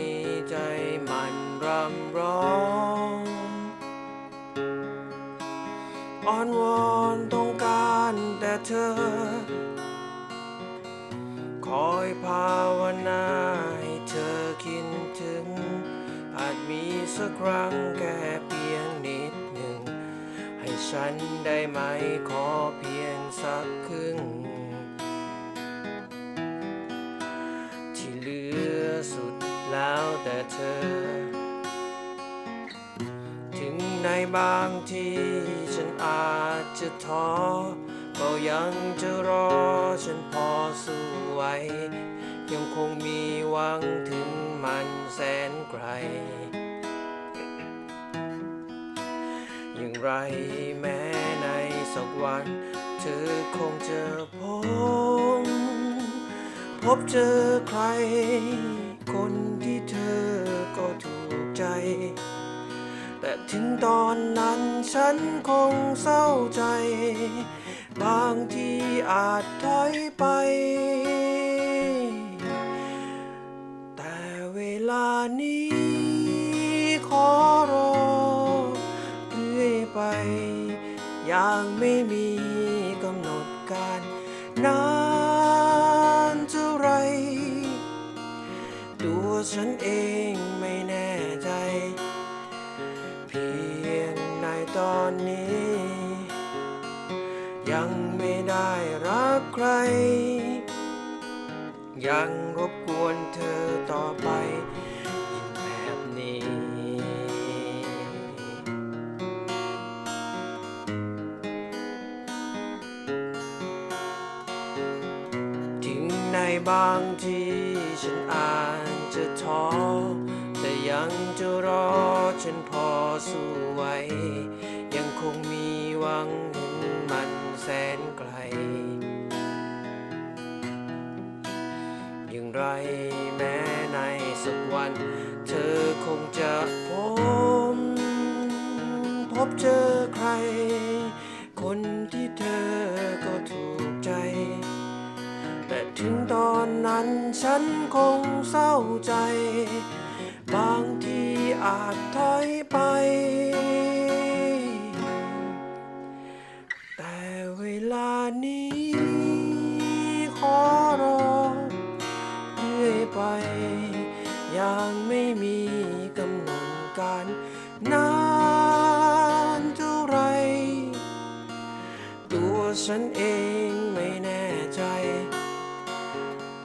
นี้ใจมันรำร้องอ้อนวอนต้องการแต่เธอ คอยภาวนาให้เธอคิดถึง อาจมีสักครั้งแค่เพียงนิดหนึ่ง ให้ฉันได้ไหมขอเพียงสักครึ่ง แล้วแต่เธอ ถึงในบางทีฉันอาจจะท้อ ก็ยังจะรอฉันพอสู้ไหวยังคงมีหวังถึงมันแสนไกล อย่างไรแม้ในสักวัน เธอคงจะพบ พบเจอใคร คนที่เธอก็ถูกใจ แต่ถึงตอนนั้นฉันคงเศร้าใจ บางทีอาจถอยไป แต่เวลานี้ขอรอเรื่อยไป อย่างไม่มี ยังรบกวนเธอต่อไปอยู่แบบนี้ ถึงในบางทีฉันอาจจะท้อ แต่ยังจะรอฉันพอสู้ไหวยังคงมีหวังเห็นมันแสนไกล ไร แม้ในสักวัน เธอคงจะพบพบเจอใคร คนที่เธอก็ถูกใจ แต่ถึงตอนนั้นฉันคงเศร้าใจ บางทีอาจถอยไป การนานเท่าไร ตัวฉันเองไม่แน่ใจ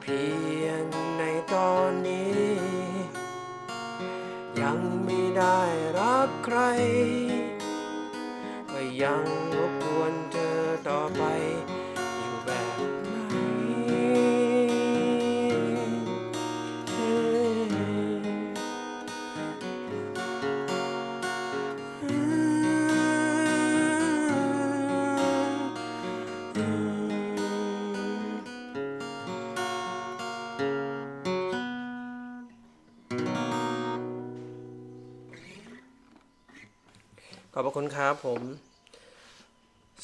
เพียงในตอนนี้ ยังไม่ได้รักใคร ก็ยังรบ อบพระคุณครับผม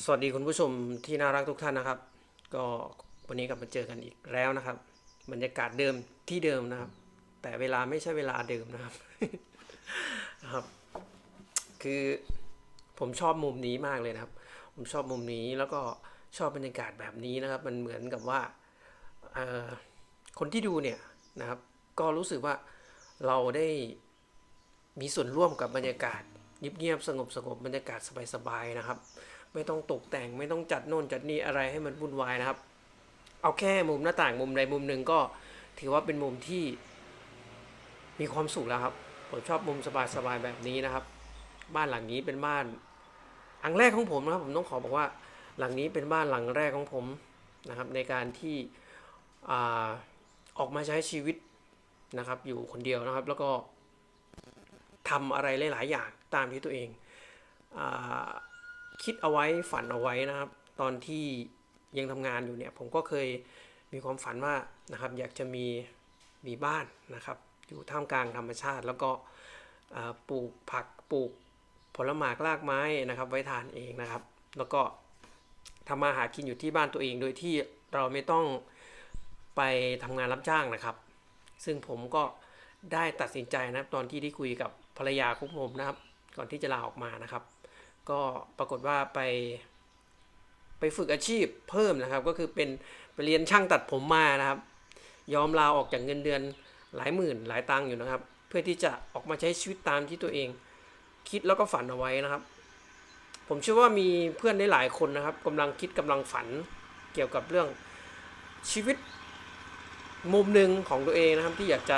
สวัสดีคุณผู้ชมที่น่ารักทุกท่านนะครับ ก็วันนี้กลับมาเจอกันอีกแล้วนะครับ บรรยากาศเดิมที่เดิมนะครับ แต่เวลาไม่ใช่เวลาเดิมนะครับครับ คือผมชอบมุมนี้มากเลยนะครับ ผมชอบมุมนี้แล้วก็ชอบบรรยากาศแบบนี้นะครับ มันเหมือนกับว่าคนที่ดูเนี่ยนะครับ ก็รู้สึกว่าเราได้มีส่วนร่วมกับบรรยากาศ เงียบๆสงบสงบบรรยากาศสบายๆนะครับ ไม่ต้องตกแต่งไม่ต้องจัดโน่นจัดนี่อะไรให้มันวุ่นวายนะครับ เอาแค่มุมหน้าต่างมุมใดมุมหนึ่งก็ถือว่าเป็นมุมที่มีความสุขแล้วครับผมชอบมุมสบายๆแบบนี้นะครับ บ้านหลังนี้เป็นบ้านหลังแรกของผมนะครับ ผมต้องขอบอกว่าหลังนี้เป็นบ้านหลังแรกของผมนะครับ ในการที่อออกมาใช้ชีวิตนะครับ อยู่คนเดียวนะครับ แล้วก็ ทำอะไรหลาย ๆ อย่างตามที่ตัวเองอคิดเอาไว้ฝันเอาไว้นะครับ ตอนที่ยังทำงานอยู่เนี่ยผมก็เคยมีความฝันว่านะครับ อยากจะมีมีบ้านนะครับ อยู่ท่ามกลางธรรมชาติ แล้วก็ปลูกผักปลูกผลหมากรากไม้นะครับ ไว้ทานเองนะครับ แล้วก็ทำมาหากินอยู่ที่บ้านตัวเองโดยที่เราไม่ต้องไปทำงานรับจ้างนะครับ ซึ่งผมก็ได้ตัดสินใจนะครับตอนที่ได้คุยกับ ภรรยาของผมนะครับ ก่อนที่จะลาออกมานะครับ ก็ปรากฏว่าไป ไปฝึกอาชีพเพิ่มนะครับ ก็คือเป็นไปเรียนช่างตัดผมมานะครับ ยอมลาออกจากเงินเดือนหลายหมื่นหลายตังค์อยู่นะครับ เพื่อที่จะออกมาใช้ชีวิตตามที่ตัวเอง คิดแล้วก็ฝันเอาไว้นะครับ ผมเชื่อว่ามีเพื่อนได้หลายคนนะครับกำลังคิดกำลังฝันเกี่ยวกับเรื่องชีวิตมุมหนึ่งของตัวเองนะครับที่อยากจะ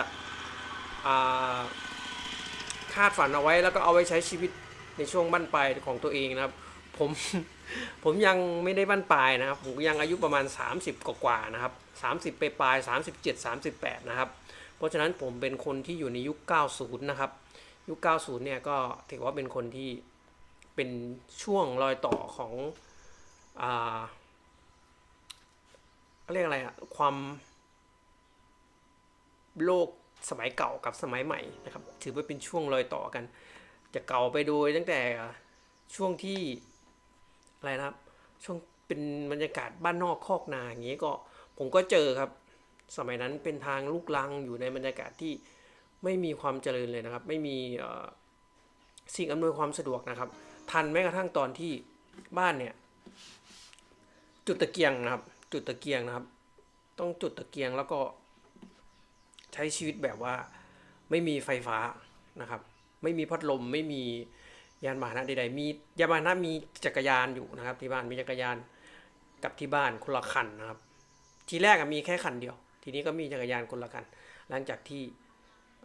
อ่า คาดฝันเอาไว้ แล้วก็เอาไว้ใช้ชีวิตในช่วงบั้นปลายของตัวเองนะครับ ผมผมยังไม่ได้บั้นปลายนะครับ ผมยังอายุประมาณ 30 กว่าๆนะครับ 30 ไปปลาย37 38 นะครับ เพราะฉะนั้นผมเป็นคนที่อยู่ในยุค 90 นะครับ ยุค 90 เนี่ยก็ถือว่าเป็นคนที่เป็นช่วงรอยต่อของอ่าเรียกอะไรอะความโลก สมัยเก่ากับสมัยใหม่นะครับ ถือว่าเป็นช่วงรอยต่อกัน จะเก่าไปโดยตั้งแต่ช่วงที่อะไรนะครับช่วงเป็นบรรยากาศบ้านนอกคอกนาอย่างนี้ก็ผมก็เจอครับ สมัยนั้นเป็นทางลูกลังอยู่ในบรรยากาศที่ไม่มีความเจริญเลยนะครับ ไม่มีสิ่งอำนวยความสะดวกนะครับ ทันแม้กระทั่งตอนที่บ้านเนี่ย จุดตะเกียงนะครับ จุดตะเกียงนะครับ ต้องจุดตะเกียงแล้วก็ ใช้ชีวิตแบบว่าไม่มีไฟฟ้านะครับ ไม่มีพัดลมไม่มียานพาหนะใดๆมียานพาหนะมีจักรยานอยู่นะครับ ที่บ้านมีจักรยานกับที่บ้านคนละคันนะครับ ทีแรกมีแค่คันเดียว ทีนี้ก็มีจักรยานคนละคัน หลังจากที่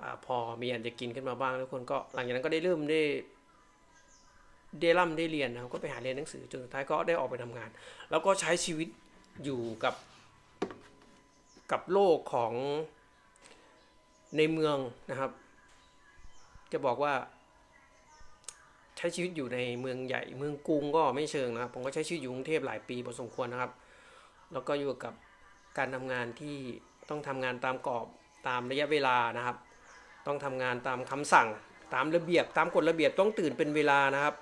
อพอมีอันจะกินขึ้นมาบ้างทุกคนก็หลังจากนั้นก็ได้เริ่มได้ได้ร่ำได้เรียนนะครับก็ไปหาเรียนหนังสือจนสุดท้ายก็ได้ออกไปทำงาน แล้วก็ใช้ชีวิตอยู่กับกับโลกของ ในเมืองนะครับ จะบอกว่า ใช้ชีวิตอยู่ในเมืองใหญ่ เมืองกรุงก็ไม่เชิงนะครับผมก็ใช้ชีวิตอยู่กรุงเทพหลายปีพอสมควรนะครับ แล้วก็อยู่กับการทำงานที่ต้องทำงานตามกรอบตามระยะเวลานะครับ ต้องทำงานตามคำสั่ง ตามระเบียบ ตามกฎระเบียบต้องตื่นเป็นเวลานะครับ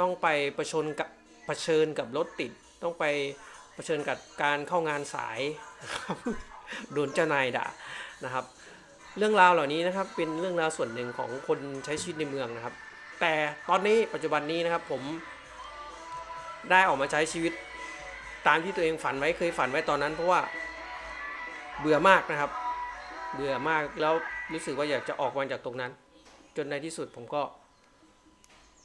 ต้องไปประชนกับเผชิญกับรถติด ต้องไปเผชิญกับการเข้างานสายโดนเจ้านายด่านะครับ เรื่องราวเหล่านี้นะครับเป็นเรื่องราวส่วนหนึ่งของคนใช้ชีวิตในเมืองนะครับ แต่ตอนนี้ปัจจุบันนี้นะครับผมได้ออกมาใช้ชีวิตตามที่ตัวเองฝันไว้เคยฝันไว้ตอนนั้น เพราะว่าเบื่อมากนะครับ เบื่อมากแล้วรู้สึกว่าอยากจะออกมาจากตรงนั้น จนในที่สุดผมก็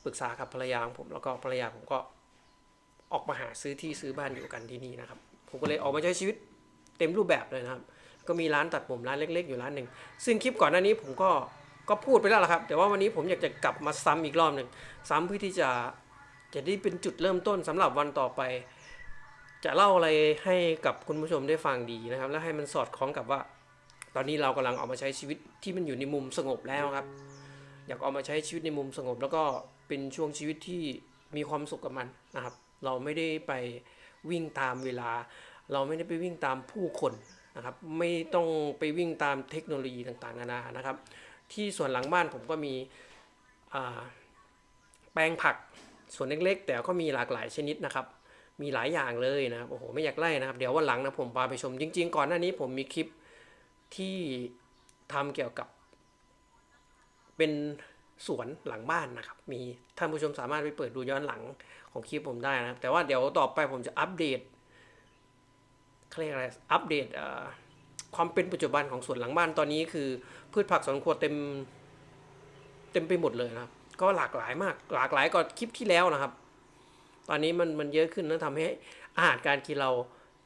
ปรึกษากับภรรยาของผมแล้วก็ภรรยาผมก็ออกมาหาซื้อที่ซื้อบ้านอยู่กันที่นี่นะครับ ผมก็เลยออกมาใช้ชีวิตเต็มรูปแบบเลยนะครับ ก็มีร้านตัดผมร้านเล็ก ๆ อยู่ร้านหนึ่งซึ่งคลิปก่อนหน้านี้ผมก็ก็พูดไปแล้วละครับ แต่ว่าวันนี้ผมอยากจะกลับมาซ้ำอีกรอบหนึ่งซ้ำเพื่อที่จะจะได้เป็นจุดเริ่มต้นสำหรับวันต่อไป จะเล่าอะไรให้กับคุณผู้ชมได้ฟังดีนะครับ แล้วให้มันสอดคล้องกับว่า ตอนนี้เรากำลังออกมาใช้ชีวิตที่มันอยู่ในมุมสงบแล้วครับ อยากออกมาใช้ชีวิตในมุมสงบ แล้วก็เป็นช่วงชีวิตที่มีความสุขกับมันนะครับ เราไม่ได้ไปวิ่งตามเวลา เราไม่ได้ไปวิ่งตามผู้คน นะครับไม่ต้องไปวิ่งตามเทคโนโลยีต่างๆนานานะครับ ที่ส่วนหลังบ้านผมก็มีแปลงผักส่วนเล็กๆ แต่ก็มีหลากหลายชนิดนะครับ มีหลายอย่างเลยนะครับโอ้โหไม่อยากไล่นะครับ เดี๋ยววันหลังนะผมพาไปชมจริง ๆ ก่อนหน้านี้ผมมีคลิปที่ทำเกี่ยวกับ เป็นสวนหลังบ้านนะครับ มีท่านผู้ชมสามารถไปเปิดดูย้อนหลังของคลิปผมได้นะครับ แต่ว่าเดี๋ยวต่อไปผมจะอัปเดต เขาเรียกอะไรอัปเดตความเป็นปัจจุบันของสวนหลังบ้านตอนนี้คือ พืชผักสวนครัวเต็ม เต็มไปหมดเลยนะครับ ก็หลากหลายมาก หลากหลายกว่าคลิปที่แล้วนะครับ ตอนนี้มันมันเยอะขึ้นแล้วทำให้อาหารการกินเรา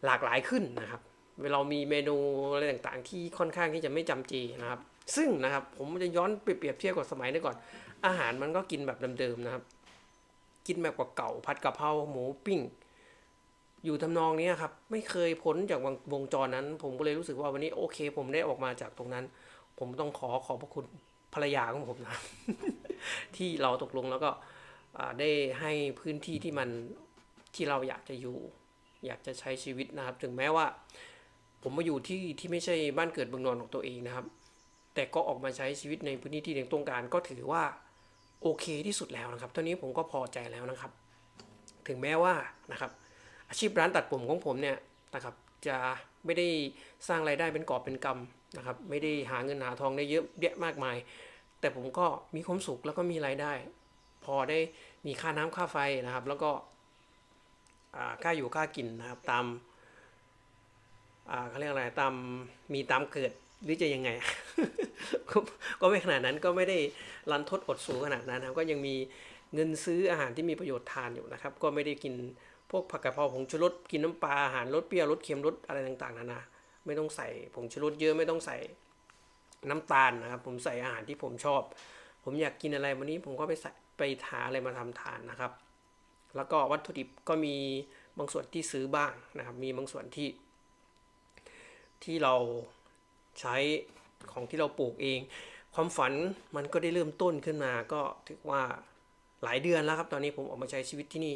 หลากหลายขึ้นนะครับเวลามีเมนูอะไรต่างๆ ที่ค่อนข้างที่จะไม่จำเจนะครับ ซึ่งนะครับผมจะย้อนเปรียบเทียบกับสมัยนี้ก่อน อาหารมันก็กินแบบเดิมๆนะครับ กินแบบเก่าผัดกะเพราหมูปิ้ง อยู่ทำนองนี้ครับ ไม่เคยพ้นจากวงวงจรนั้น ผมก็เลยรู้สึกว่าวันนี้โอเค ผมได้ออกมาจากตรงนั้น ผมต้องขอขอบพระคุณภรรยาของผมนะที่เราตกลงแล้วก็ได้ให้พื้นที่ที่มันที่เราอยากจะอยู่ อยากจะใช้ชีวิตนะครับ ถึงแม้ว่า ผมมาอยู่ที่ที่ไม่ใช่บ้านเกิดเมืองนอนของตัวเองนะครับ แต่ก็ออกมาใช้ชีวิตในพื้นที่ที่เองต้องการก็ถือว่าโอเคที่สุดแล้วนะครับตอนนี้ผมก็พอใจแล้วนะครับ ถึงแม้ว่านะครับ อาชีพร้านตัดผมของผมเนี่ยนะครับจะไม่ได้สร้างรายได้เป็นกอบเป็นกำนะครับไม่ได้หาเงินหาทองได้เยอะแยะมากมาย แต่ผมก็มีความสุขแล้วก็มีรายได้ พอได้มีค่าน้ำค่าไฟนะครับ แล้วก็ค่าอยู่ค่ากินนะครับตามเขาเรียกอะไรตามมีตามเกิดหรือจะยังไง ก็ไม่ขนาดนั้นก็ไม่ได้รันทดอดสูขนาดนั้นครับก็ยังมีเงินซื้ออาหารที่มีประโยชน์ทานอยู่นะครับ ก็ไม่ได้กิน พวกผักกะเพราผงชูรสกินน้ำปลาอาหารรสเปรี้ยวรสเค็มรสอะไรต่างๆนานาไม่ต้องใส่ผงชูรสเยอะไม่ต้องใส่น้ำตาลนะครับ ผมใส่อาหารที่ผมชอบ ผมอยากกินอะไรวันนี้ผมก็ไปใส่ไปหาอะไรมาทำทานนะครับ แล้วก็วัตถุดิบก็มีบางส่วนที่ซื้อบ้างนะครับ มีบางส่วนที่ ที่เราใช้ของที่เราปลูกเอง ความฝันมันก็ได้เริ่มต้นขึ้นมา ก็ถือว่าหลายเดือนแล้วครับ ตอนนี้ผมออกมาใช้ชีวิตที่นี่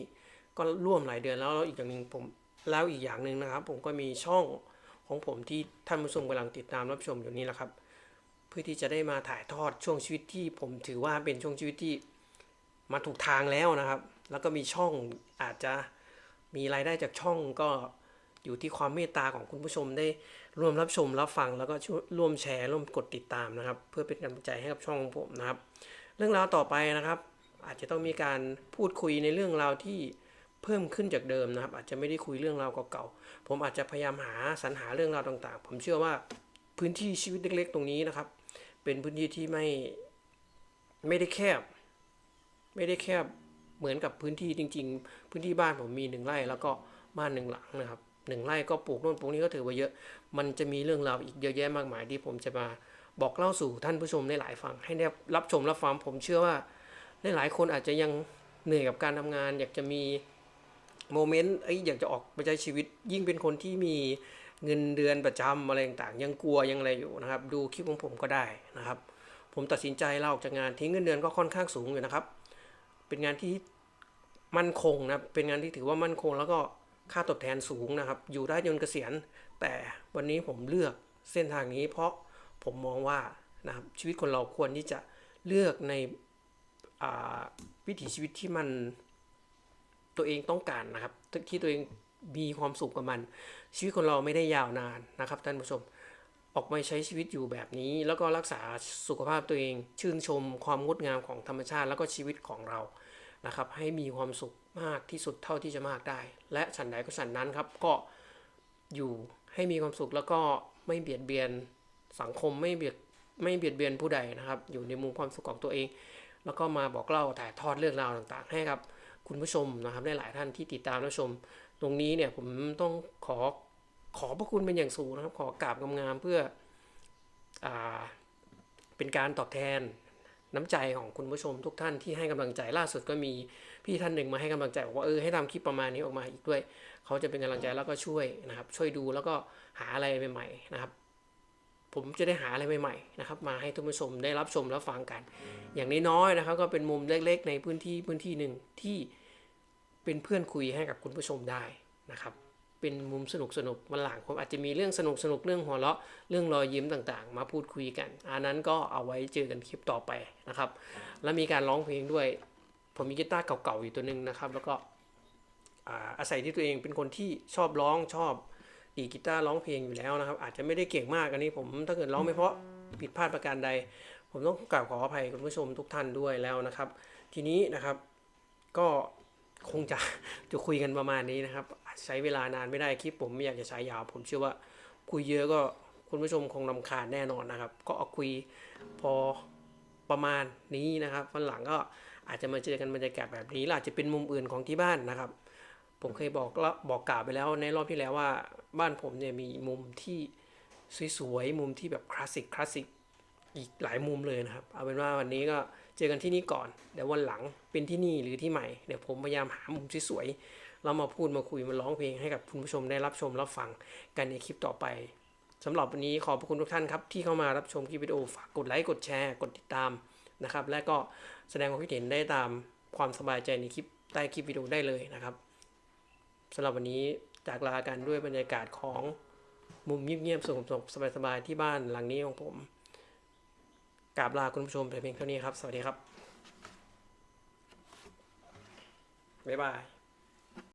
ก็ร่วมหลายเดือนแล้วแล้วอีกอย่างหนึ่งผมแล้วอีกอย่างหนึ่งนะครับ ผมก็มีช่องของผมที่ท่านผู้ชมกำลังติดตามรับชมอยู่นี่แหละครับ เพื่อที่จะได้มาถ่ายทอดช่วงชีวิตที่ผมถือว่าเป็นช่วงชีวิตที่มาถูกทางแล้วนะครับ แล้วก็มีช่องอาจจะมีรายได้จากช่องก็อยู่ที่ความเมตตาของคุณผู้ชมได้ร่วมรับชมรับฟังแล้วก็ช่วยร่วมแชร์ร่วมกดติดตามนะครับ เพื่อเป็นกำลังใจให้กับช่องของผมนะครับ เรื่องราวต่อไปนะครับ อาจจะต้องมีการพูดคุยในเรื่องราวที่ เพิ่มขึ้นจากเดิมนะครับ อาจจะไม่ได้คุยเรื่องราวเก่าๆผมอาจจะพยายามหาสรรหาเรื่องราวต่างๆ ผมเชื่อว่าพื้นที่ชีวิตเล็ก ๆ ตรงนี้นะครับ เป็นพื้นที่ที่ไม่ไม่ได้แคบ ไม่ได้แคบเหมือนกับพื้นที่จริง ๆ พื้นที่บ้านผมมีหนึ่งไร่แล้วก็บ้านหนึ่งหลังนะครับหนึ่งไร่ก็ปลูกโน่นปลูกนี้ก็ถือว่าเยอะ มันจะมีเรื่องราวอีกเยอะแยะมากมายที่ผมจะมาบอกเล่าสู่ท่านผู้ชมได้หลายฟังให้ได้รับชมรับฟังผมเชื่อว่าหลายๆคนอาจจะยังเหนื่อยกับการทำงาน อยากจะมี โมเมนต์เอ้ยอยากจะออกไปใช้ชีวิต ยิ่งเป็นคนที่มีเงินเดือนประจำอะไรต่างๆยังกลัวยังอะไรอยู่นะครับ ดูคลิปของผมก็ได้นะครับ ผมตัดสินใจลาออกจากงานทิ้งเงินเดือนก็ค่อนข้างสูงอยู่นะครับ เป็นงานที่มั่นคงนะเป็นงานที่ถือว่ามั่นคง แล้วก็ค่าตอบแทนสูงนะครับ อยู่ได้จนเกษียณ แต่วันนี้ผมเลือกเส้นทางนี้ เพราะผมมองว่านะครับชีวิตคนเราควรที่จะเลือกในวิถีชีวิตที่มัน ตัวเองต้องการนะครับ ที่ตัวเองมีความสุขกับมัน ชีวิตคนเราไม่ได้ยาวนานนะครับท่านผู้ชม ออกมาใช้ชีวิตอยู่แบบนี้ แล้วก็รักษาสุขภาพตัวเอง ชื่นชมความงดงามของธรรมชาติ แล้วก็ชีวิตของเรานะครับให้มีความสุขมากที่สุดเท่าที่จะมากได้ และฉันใดก็ฉันนั้นครับก็อยู่ให้มีความสุขแล้วก็ไม่เบียดเบียนสังคมไม่เบียดไม่เบียดเบียนผู้ใดนะครับ อยู่ในมุมความสุขของตัวเอง แล้วก็มาบอกเล่าถ่ายทอดเรื่องราวต่างๆ ให้กับ คุณผู้ชมนะครับหลายท่านที่ติดตามและชม ตรงนี้เนี่ยผมต้องขอขอพระคุณเป็นอย่างสูงนะครับ ขอกราบงามๆเพื่ออเป็นการตอบแทนน้ำใจของคุณผู้ชมทุกท่านที่ให้กำลังใจล่าสุดก็มีพี่ท่านหนึ่งมาให้กำลังใจบอกว่าเออให้ทำคลิปประมาณนี้ออกมาอีกด้วย เขาจะเป็นกำลังใจแล้วก็ช่วยนะครับ ช่วยดูแล้วก็หาอะไรใหม่ๆนะครับ ผมจะได้หาอะไรใหม่ๆนะครับมาให้ทุกผู้ชมได้รับชมรับฟังกัน อย่างน้อยๆนะครับ ก็เป็นมุมเล็กๆ ในพื้นที่พื้นที่หนึ่งที่เป็นเพื่อนคุยให้กับคุณผู้ชมได้นะครับ เป็นมุมสนุกสนุกวันหลังผมอาจจะมีเรื่องสนุกสนุกเรื่องหัวเราะเรื่องรอยยิ้มต่างๆ มาพูดคุยกัน อันนั้นก็เอาไว้เจอกันคลิปต่อไปนะครับ แล้วมีการร้องเพลงด้วย ผมมีกีตาร์เก่าๆอยู่ตัวหนึ่งนะครับ แล้วก็อาศัยที่ตัวเองเป็นคนที่ชอบร้องชอบ ดีดกีตาร์ร้องเพลงอยู่แล้วนะครับ อาจจะไม่ได้เก่งมากอันนี้ผมถ้าเกิดร้องไม่เพราะผิดพลาดประการใด ผมต้องกราบขออภัยคุณผู้ชมทุกท่านด้วยแล้วนะครับ ทีนี้นะครับก็คงจะจะคุยกันประมาณนี้นะครับอาจใช้เวลานานไม่ได้คลิปผมไม่อยากจะใช้ยาว ผมเชื่อว่าคุยเยอะก็คุณผู้ชมคงรำคาญแน่นอนนะครับ ก็เอาคุยพอประมาณนี้นะครับวันหลังก็อาจจะมาเจอกันบรรยากาศแบบนี้หรืออาจจะเป็นมุมอื่นของที่บ้านนะครับ ผมเคยบอกแล้วบอกกล่าวไปแล้วในรอบที่แล้วว่าบ้านผมเนี่ยมีมุมที่สวยๆมุมที่แบบคลาสสิกคลาสสิกอีกหลายมุมเลยนะครับ เอาเป็นว่าวันนี้ก็เจอกันที่นี่ก่อนเดี๋ยววันหลังเป็นที่นี่หรือที่ใหม่ เดี๋ยวผมพยายามหามุมสวยๆแล้วมาพูดมาคุยมาร้องเพลงให้กับคุณผู้ชมได้รับชมรับฟังกันในคลิปต่อไปสำหรับวันนี้ขอบพระคุณทุกท่านครับ ที่เข้ามารับชมคลิปวิดีโอฝากกดไลค์กดแชร์กดติดตามนะครับ และก็แสดงความคิดเห็นได้ตามความสบายใจในคลิปใต้คลิปวิดีโอได้เลยนะครับ สำหรับวันนี้จากลากันด้วยบรรยากาศของมุมเงียบๆสงบๆสบายๆที่บ้านหลังนี้ของผมกราบลาคุณผู้ชมแต่เพียงเท่านี้ครับ สวัสดีครับ บ๊ายบาย